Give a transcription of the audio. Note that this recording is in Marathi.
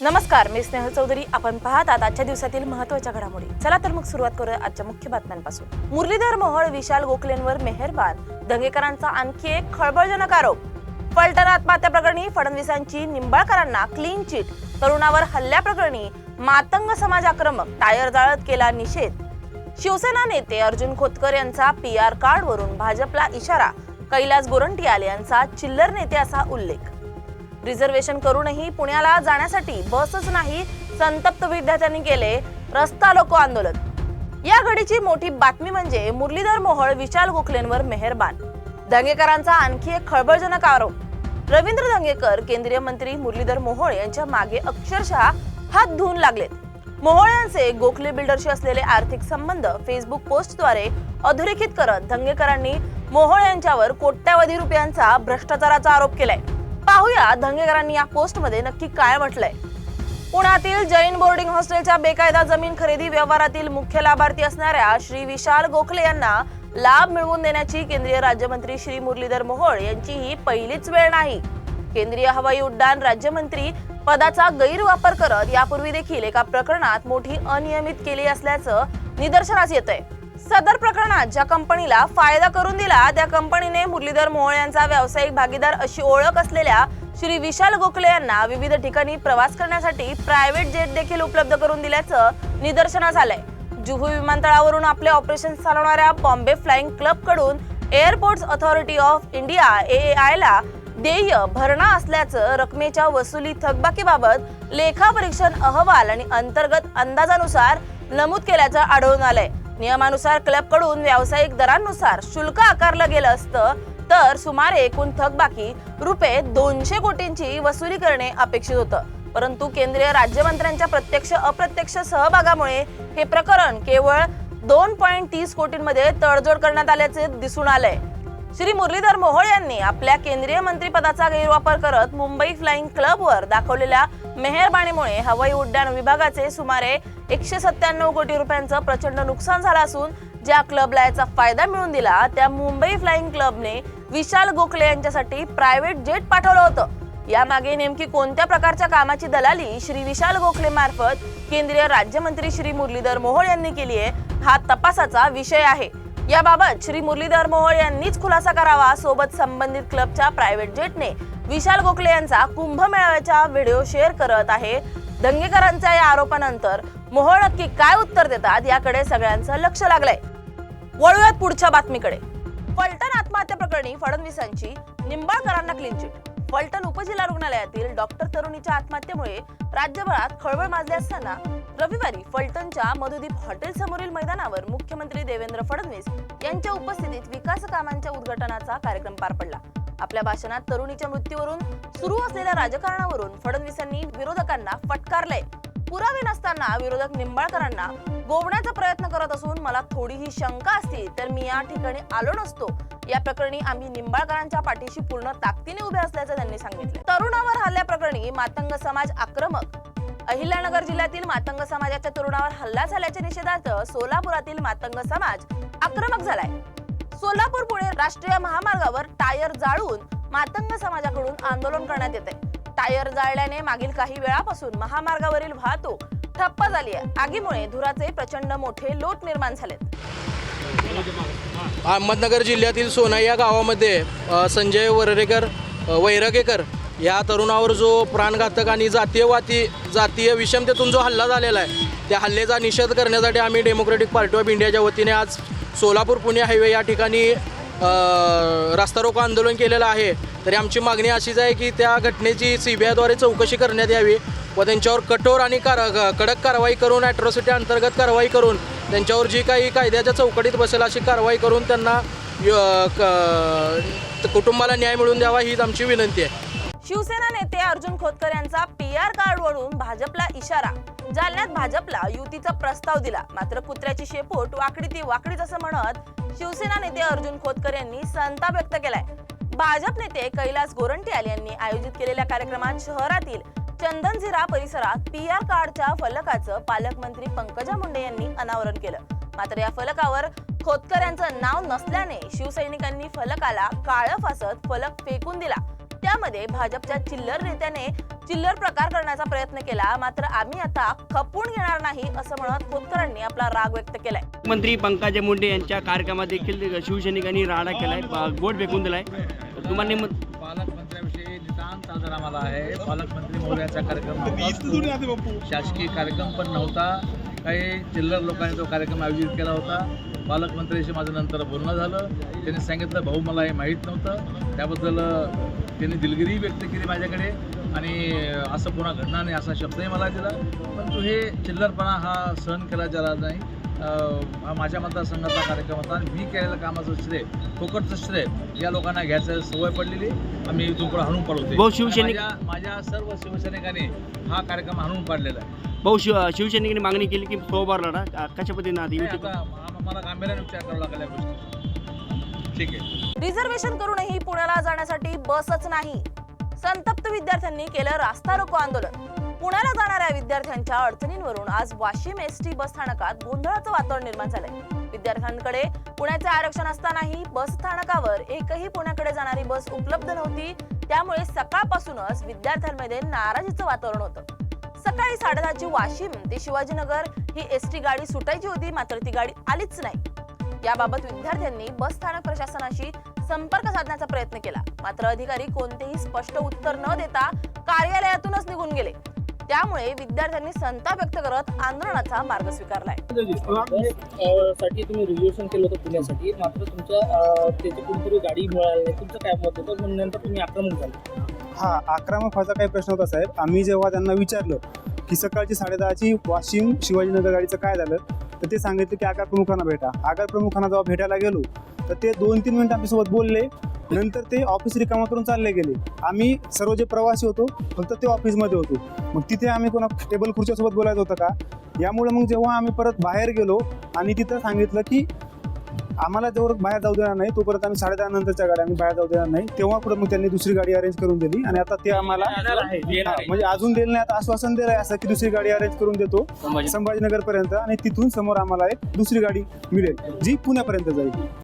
नमस्कार मी स्नेहल चौधरी. आपण पाहत आहात आजच्या दिवसातील महत्त्वाच्या घडामोडी. चला तर मग सुरुवात करूया आजच्या मुख्य बातम्यांपासून. मुरलीधर मोहोळ विशाल गोखलेंवर मेहरबान. दंगेकरांचा आणखी एक खळबळजनक आरोप. फलटण आत्महत्या प्रकरणी फडणवीसांची निंबाळकरांना क्लीन चिट तरुणावर हल्ल्याप्रकरणी मातंग समाज आक्रमक. टायर जाळत केला निषेध. शिवसेना नेते अर्जुन खोतकर यांचा पी आर कार्डवरून भाजपला इशारा. कैलास गोरंटियाल यांचा चिल्लर नेते असा उल्लेख. रिझर्वेशन करूनही पुण्याला जाण्यासाठी बसच नाही संतप्त विद्यार्थ्यांनी केले रस्ता लोको आंदोलन. या घडीची मोठी बातमी म्हणजे मुरलीधर मोहोळ विशाल गोखलेंवर मेहरबान. दंगेकरांचा आणखी एक खळबळजनक आरोप. रवींद्र दंगेकर केंद्रीय मंत्री मुरलीधर मोहोळ यांच्या मागे अक्षरशः हात धुवून लागलेत. मोहोळ यांचे गोखले बिल्डरशी असलेले आर्थिक संबंध फेसबुक पोस्टद्वारे अधोरेखित करत दंगेकरांनी मोहोळ यांच्यावर कोट्यावधी रुपयांचा भ्रष्टाचाराचा आरोप केलाय. पाहूया दंगेकरांनी या पोस्टमध्ये नक्की काय म्हटलंय. पुण्यातील जैन बोर्डिंग हॉस्टेलच्या बेकायदा जमीन खरेदी व्यवहारातील मुख्य लाभार्थी असणाऱ्या श्री विशाल गोखले यांना लाभ मिळवून देण्याची केंद्रीय राज्यमंत्री श्री मुरलीधर मोहोळ यांची ही पहिलीच वेळ नाही. केंद्रीय हवाई उड्डाण राज्यमंत्री पदाचा गैरवापर करत यापूर्वी देखील एका प्रकरणात मोठी अनियमित केली असल्याचं निदर्शनास येत आहे सदर प्रकरणात ज्या कंपनीला फायदा करून दिला त्या कंपनीने मुरलीधर मोहोळ यांचा व्यावसायिक भागीदार अशी ओळख असलेल्या श्री विशाल गोखले यांना विविध ठिकाणी प्रवास करण्यासाठी प्रायव्हेट जेट देखील उपलब्ध करून दिल्याचं निदर्शनास आलंय. जुहू विमानतळावरून आपले ऑपरेशन चालवणाऱ्या बॉम्बे फ्लाइंग क्लबकडून एअरपोर्ट्स ऑथॉरिटी ऑफ इंडिया ए ला देय भरणा असल्याचं रकमेच्या वसुली थकबाकीबाबत लेखापरीक्षण अहवाल आणि अंतर्गत अंदाजानुसार नमूद केल्याचं आढळून आलंय. नियमानुसार क्लबकडून व्यावसायिक दरांनुसार शुल्क आकारलं गेलं असतं तर सुमारे एकूण थकबाकी रुपये दोनशे कोटींची वसुली करणे अपेक्षित होतं. परंतु केंद्रीय राज्यमंत्र्यांच्या प्रत्यक्ष अप्रत्यक्ष सहभागामुळे हे प्रकरण केवळ दोन पॉईंट तीस कोटींमध्ये तडजोड करण्यात आल्याचे दिसून आलंय. श्री मुरलीधर मोहोळ यांनी आपल्या केंद्रीय मंत्रीपदाचा गैरवापर करत मुंबई फ्लाइंग क्लबवर दाखवलेल्या मेहरबानीमुळे हवाई उड्डाण विभागाचे सुमारे एकशे सत्त्याण्णव कोटी रुपयांचं प्रचंड नुकसान झालं असून ज्या क्लबला याचा फायदा मिळून दिला त्या मुंबई फ्लाइंग क्लबने विशाल गोखले यांच्यासाठी प्रायव्हेट जेट पाठवलं होतं. यामागे नेमकी कोणत्या प्रकारच्या कामाची दलाली श्री विशाल गोखले मार्फत केंद्रीय राज्यमंत्री श्री मुरलीधर मोहोळ यांनी केली आहे हा तपासाचा विषय आहे. याबाबत श्री मुरलीधर मोहोळ यांनीच खुलासा करावा सोबत संबंधित क्लबच्या प्रायव्हेट जेटने विशाल गोखले यांचा कुंभमेळाव्याचा व्हिडिओ शेअर करत आहे. दंगेकरांच्या या आरोपानंतर मोहोळ नक्की काय उत्तर देतात याकडे सगळ्यांचं लक्ष लागलंय. वळूयात पुढच्या बातमीकडे. फलटण आत्महत्या प्रकरणी फडणवीसांची निंबाळकरांना क्लीन चिट फलटण उपजिल्हा रुग्णालयातील डॉक्टर तरुणीच्या आत्महत्येमुळे राज्यभरात खळबळ माजली असताना रविवारी फलटणच्या मधुदीप हॉटेल समोरील मैदानावर मुख्यमंत्री देवेंद्र फडणवीस यांच्या उपस्थितीत विकास कामांच्या उद्घाटनाचा कार्यक्रम पार पडला. आपल्या भाषणात तरुणीच्या मृत्यूवरून सुरू असलेल्या राजकारणावरून फडणवीसांनी विरोधकांना फटकारले पुरावे नसताना विरोधक निंबाळकरांना गोवण्याचा प्रयत्न करत असून मला थोडीही शंका असती तर मी या ठिकाणी आलो नसतो. या प्रकरणी आम्ही निंबाळकरांच्या पाठीशी पूर्ण ताकदीने उभे असल्याचं त्यांनी सांगितलं. तरुणावर हल्ल्याप्रकरणी मातंग समाज आक्रमक. अहिल्यानगर जिल्ह्यातील मातंग समाजाच्या तरुणावर हल्ला झाल्याच्या निषेधार्थ सोलापुरातील मातंग समाज आक्रमक झालाय. सोलापूर पुणे राष्ट्रीय महामार्गावर टायर जाळून मातंग समाजाकडून आंदोलन करण्यात येते. टायर जाळल्याने मागील काही वेळापासून महामार्गावरील वाहतूक ठप्प झाली आहे. आगीमुळे धुराचे प्रचंड मोठे लोट निर्माण झालेत. अहमदनगर जिल्ह्यातील सोना या गावामध्ये संजय वररेकर वैरगेकर या तरुणावर जो प्राणघातक आणि जातीयवादी जातीय विषमतेतून जो हल्ला झालेला आहे त्या हल्ल्याचा निषेध करण्यासाठी आम्ही डेमोक्रेटिक पार्टी ऑफ इंडियाच्या वतीने आज सोलापूर पुणे हायवे या ठिकाणी रास्ता रोको आंदोलन केलेलं आहे. तरी आमची मागणी अशीच आहे की त्या घटनेची सी बी आयद्वारे चौकशी करण्यात यावी व त्यांच्यावर कठोर आणि कार कडक कारवाई करून ॲट्रॉसिटी अंतर्गत कारवाई करून त्यांच्यावर जी काही कायद्याच्या चौकटीत बसेल अशी कारवाई करून त्यांना क- कुटुंबाला न्याय मिळवून द्यावा हीच आमची विनंती आहे. शिवसेना नेते अर्जुन खोतकर यांचा पी आर कार्ड वळून भाजपला इशारा. जालन्यात भाजपला युतीचा प्रस्ताव दिला. मात्र कुत्र्याची शेपूट वाकडी ती वाकडीच असं म्हणत शिवसेना नेते अर्जुन खोतकर यांनी संताप व्यक्त केलाय. भाजप नेते कैलास गोरंट्याल यांनी आयोजित केलेल्या कार्यक्रमात शहरातील चंदनझिरा परिसरात पी आर कार्डच्या फलकाचं पालकमंत्री पंकजा मुंडे यांनी अनावरण केलं. मात्र या फलकावर खोतकर यांचं नाव नसल्याने शिवसैनिकांनी फलकाला काळं फासत फलक फेकून दिला. त्यामध्ये भाजपच्या चिल्लर नेत्याने चिल्लर प्रकार करण्याचा प्रयत्न केला. मात्र आम्ही आता खपून घेणार नाही असं म्हणत खोतकरांनी आपला राग व्यक्त केलाय. मंत्री पंकजा मुंडे यांच्या कार्यक्रमात देखील शिवसैनिकांनी राडा केलाय ब- बोट फेकून दिलाय. तुम्हाला मत- पालकमंत्र्याविषयी नितांत आदर आम्हाला आहे. पालकमंत्री महोदयाचा कार्यक्रम नव्हता शासकीय कार्यक्रम पण नव्हता. काही चिल्लर लोकांनी तो कार्यक्रम आयोजित केला होता. पालकमंत्र्याशी माझं नंतर बोलणं झालं. त्यांनी सांगितलं भाऊ मला हे माहीत नव्हतं. त्याबद्दल त्यांनी दिलगिरी व्यक्त केली माझ्याकडे आणि असं पुन्हा घडणार नाही असा शब्दही मला दिला. परंतु हे चिल्लरपणा हा सहन केला गेला नाही. हा माझ्या मतदारसंघाचा कार्यक्रम होता आणि मी केलेल्या कामाचं श्रेय फुकटचं श्रेय या लोकांना घ्यायचं सवय पडलेली. आम्ही पुढे हाणून पाडवते भाऊ, शिवसैनिक- माझ्या सर्व शिवसैनिकांनी हा कार्यक्रम हाणून पाडलेला आहे. भाऊ शिव शिवसैनिकांनी मागणी केली की सोबार लढा कशा पद्धतीने आम- मला गांभीर्याने विचार करावा लागेल गोष्टी ठीक आहे. रिझर्वेशन करूनही पुण्याला जाण्यासाठी बसच नाही. संतप्त विद्यार्थ्यांनी केलं रास्ता रोको आंदोलन. पुण्याला जाणाऱ्या विद्यार्थ्यांच्या अडचणींवरून आज वाशिम एस टी बस स्थानकात गोंधळाचं वातावरण निर्माण झालंय. विद्यार्थ्यांकडे पुण्याचे आरक्षण असतानाही बस स्थानकावर एकही पुण्याकडे जाणारी बस उपलब्ध नव्हती. त्यामुळे सकाळपासूनच विद्यार्थ्यांमध्ये नाराजीचं वातावरण होतं. सकाळी साडेदहाची वाशिम ते शिवाजीनगर ही एस टी गाडी सुटायची होती मात्र ती गाडी आलीच नाही. याबाबत विद्यार्थ्यांनी बस स्थानक प्रशासनाशी संपर्क साधण्याचा प्रयत्न केला. मात्र अधिकारी कोणतेही स्पष्ट उत्तर न देता कार्यालयातूनच निघून गेले. त्यामुळे विद्यार्थ्यांनी संताप व्यक्त करत आंदोलनाचा मार्ग स्वीकारलाय. साठी तुम्ही रिझर्वेशन केलं होतं पुण्यासाठी. मात्र तुमच्या त्याची कुठेतरी गाडी मिळाली तुमचं काय मत होतं? नंतर तुम्ही आक्रमक झाले. हा आक्रमक व्हायचा काही प्रश्न होता साहेब. आम्ही जेव्हा त्यांना विचारलं की सकाळची साडेदहाची वाशिम शिवाजीनगर गाडीचं काय झालं? तर ते सांगितलं की आगार प्रमुखांना भेटा. आगार प्रमुखांना जेव्हा भेटायला गेलो तर ते दोन तीन मिनिटं आमच्यासोबत बोलले. नंतर ते ऑफिस रिकामा करून चालले गेले. आम्ही सर्व जे प्रवासी होतो फक्त ते ऑफिसमध्ये होतो. मग तिथे आम्ही कोणा टेबल खुर्च्यासोबत बोलायचं होतं का? यामुळे मग जेव्हा आम्ही परत बाहेर गेलो आणि तिथं सांगितलं की आम्हाला जोवर बाहेर जाऊ देणार नाही तोपर्यंत आम्ही साडेदहा नंतरच्या गाड्या आम्ही बाहेर जाऊ देणार नाही. तेव्हा पुढे मग त्यांनी दुसरी गाडी अरेंज करून दिली आणि आता ते आम्हाला हा, म्हणजे अजून दिलं नाही आता आश्वासन दिलं आहे असं की दुसरी गाडी अरेंज करून देतो संभाजीनगर. पर्यंत आणि तिथून समोर आम्हाला एक दुसरी गाडी मिळेल जी पुण्यापर्यंत जाईल.